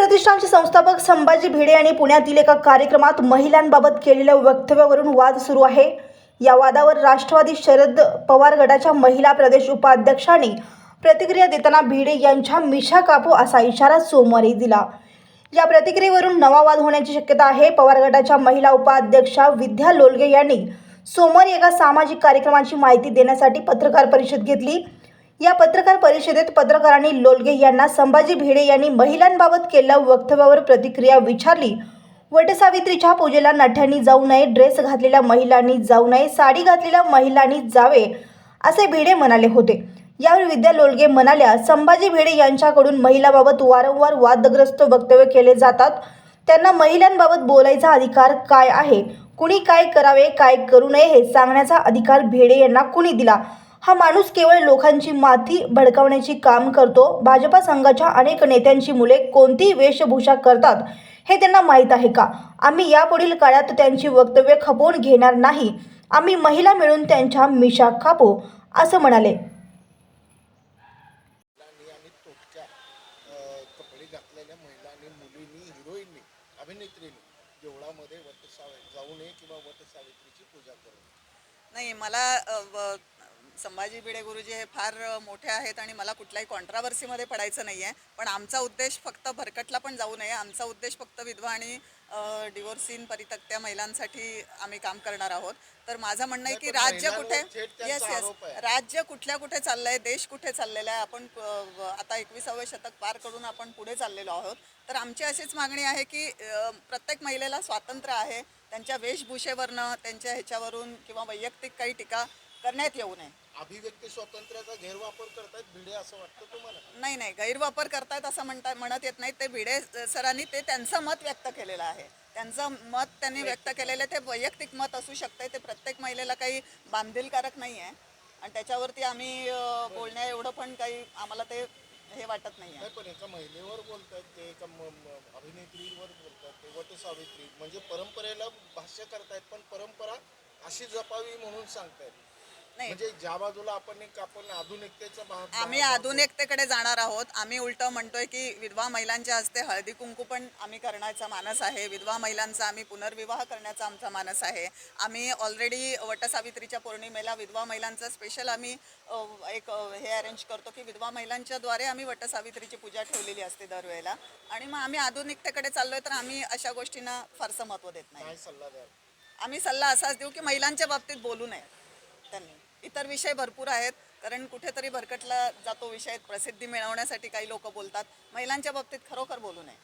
प्रतिष्ठानचे संस्थापक संभाजी भिडे यांनी पुण्यातील एका कार्यक्रमात महिलांबाबत केलेल्या वक्तव्यावरून वाद सुरू आहे. या वादावर राष्ट्रवादी शरद पवार गटाच्या महिला प्रदेश उपाध्यक्षांनी प्रतिक्रिया देताना भिडे यांच्या मिशा कापू असा इशारा सोमवारी दिला. या प्रतिक्रियेवरून नवा वाद होण्याची शक्यता आहे. पवार गटाच्या महिला उपाध्यक्षा विद्या लोलगे यांनी सोमवारी एका सामाजिक कार्यक्रमाची माहिती देण्यासाठी पत्रकार परिषद घेतली. या पत्रकार परिषदेत पत्रकारांनी लोलगे यांना संभाजी भिडे यांनी महिलांबाबत केलेल्या वक्तव्यावर प्रतिक्रिया विचारली. वटसावित्रीच्या पूजेला नठ्यांनी जाऊ नये ड्रेस घातलेल्या महिलांनी जाऊ नये साडी घातलेल्या महिलांनी जावे असे भिडे म्हणाले होते. यावर विद्या लोलगे म्हणाल्या संभाजी भिडे यांच्याकडून महिलाबाबत वारंवार वादग्रस्त वक्तव्य केले जातात. त्यांना महिलांबाबत बोलायचा अधिकार काय आहे? कुणी काय करावे काय करू नये हे सांगण्याचा अधिकार भिडे यांना कुणी दिला? हा माणूस केवळ लोकांची माथी भडकावण्याची काम करतो. भाजपा संघाच्या अनेक नेत्यांची मुले कोणती वेशभूषा करतात हे त्यांना माहीत आहे का? आम्ही यापुढील काळात त्यांची वक्तव्य खपवून घेणार नाही. आम्ही महिला मिळून त्यांच्या मिशा कापू असं म्हणाले. कपडे घातलेल्या मुलींनी हिरोईननी अभिनेत्रींनी देवळामध्ये जाऊ नये किंवा पूजा करू नाही मला संभाजी भिडे गुरुजी हे फार मोठे आहेत आणि मला कुठल्याही कॉन्ट्रावर्सीमध्ये पडायचं नाही आहे पण आमचा उद्देश फक्त भरकटला पण जाऊ नये. आमचा उद्देश फक्त विधवा आणि डिवोर्सिन परितक्त्या महिलांसाठी आम्ही काम करणार आहोत. तर माझं म्हणणं आहे की राज्य कुठे येस येस आहे. राज्य कुठल्या कुठे चाललंय देश कुठे चाललेला आहे आपण आता एकविसावं शतक पार करून आपण पुढे चाललेलो आहोत. तर आमची अशीच मागणी आहे की प्रत्येक महिलेला स्वातंत्र्य आहे. त्यांच्या वेशभूषेवरनं त्यांच्या ह्याच्यावरून किंवा वैयक्तिक काही टीका करण्यात येऊ नये. अभिव्यक्ती स्वातंत्र्याचा गैरवापर करतायत भिडे असं वाटतं तुम्हाला? नाही नाही. गैरवापर करतायत असं म्हणता म्हणत येत नाही ते भिडे सरांनी ते त्यांचं मत व्यक्त केलेलं आहे. त्यांचं मत त्यांनी व्यक्त केलेलं ते वैयक्तिक मत असू शकते ते प्रत्येक महिलेला काही बांधीलकारक नाही आहे आणि त्याच्यावरती आम्ही बोलण्या एवढं पण काही आम्हाला ते हे वाटत नाही आहे नाही पण एका महिलेवर बोलतात ते एका म- म- अभिनेत्रीवर बोलतात ते वट सावित्री. म्हणजे परंपरेला भाष्य करतायत पण परंपरा अशी जपावी म्हणून सांगतायत. म्हणजे ज्या बाजूला आपण एक आपण आधुनिकतेचा भाग आम्ही आधुनिकतेकडे जाणार आहोत. आम्ही उलट म्हणतोय की विधवा महिलांच्या हस्ते हळदी कुंकू पण आम्ही करण्याचा मानस आहे. विधवा महिलांचा आम्ही पुनर्विवाह करण्याचा आमचा मानस आहे. आम्ही ऑलरेडी वटसावित्रीच्या पौर्णिमेला विधवा महिलांचं स्पेशल आम्ही एक हे अरेंज करतो की विधवा महिलांच्या द्वारे आम्ही वटसावित्रीची पूजा ठेवलेली असते दरवेळेला. आणि मग आम्ही आधुनिकतेकडे चाललोय तर आम्ही अशा गोष्टींना फारसं महत्त्व देत नाही. सल्ला आम्ही सल्ला असाच देऊ की महिलांच्या बाबतीत बोलू नये. त्यांनी. इतर विषय भरपूर आहेत कारण कुठेतरी भरकटला जातो विषय. प्रसिद्धी मिळवण्यासाठी काही लोक बोलतात. महिलांच्या बाबतीत खरोखर बोलू नये.